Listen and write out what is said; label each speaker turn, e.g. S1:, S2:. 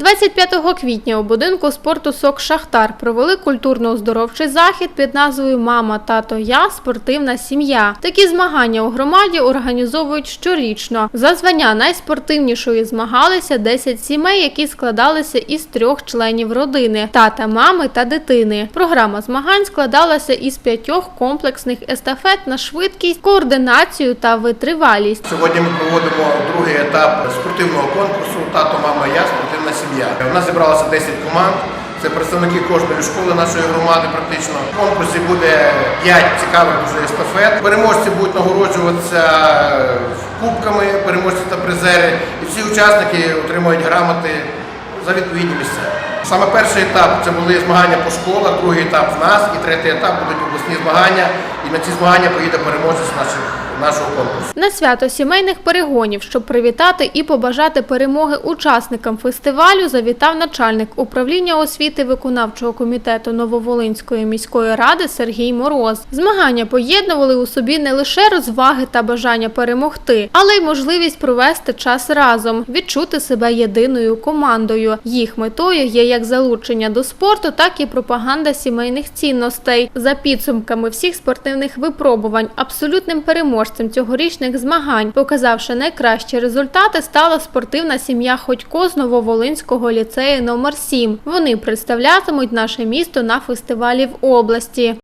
S1: 25 квітня у будинку спорту СОК Шахтар провели культурно-оздоровчий захід під назвою Мама, тато, я спортивна сім'я. Такі змагання у громаді організовують щорічно. За звання найспортивнішої змагалися 10 сімей, які складалися із трьох членів родини тата, мами та дитини. Програма змагань складалася із п'ятьох комплексних естафет на швидкість, координацію та витривалість.
S2: Сьогодні ми проводимо другий етап спортивного конкурсу Тато, мама, я спортивна сім'я. У нас зібралося 10 команд. Це представники кожної школи нашої громади. Практично в конкурсі буде 5 цікавих дуже естафет. Переможці будуть нагороджуватися кубками, переможці та призери. І всі учасники отримують грамоти за відповідні місця. Саме перший етап це були змагання по школах, другий етап в нас і третій етап будуть обласні змагання. І на ці змагання поїде переможець наших, нашого конкурсу.
S1: На свято сімейних перегонів, щоб привітати і побажати перемоги учасникам фестивалю, завітав начальник управління освіти виконавчого комітету Нововолинської міської ради Сергій Мороз. Змагання поєднували у собі не лише розваги та бажання перемогти, але й можливість провести час разом, відчути себе єдиною командою. Їх метою є як залучення до спорту, так і пропаганда сімейних цінностей. За підсумками всіх спортивних випробувань, абсолютним переможцем цьогорічних змагань, показавши найкращі результати, стала спортивна сім'я Ходько з Нововолинського ліцею номер 7 Вони представлятимуть наше місто на фестивалі в області.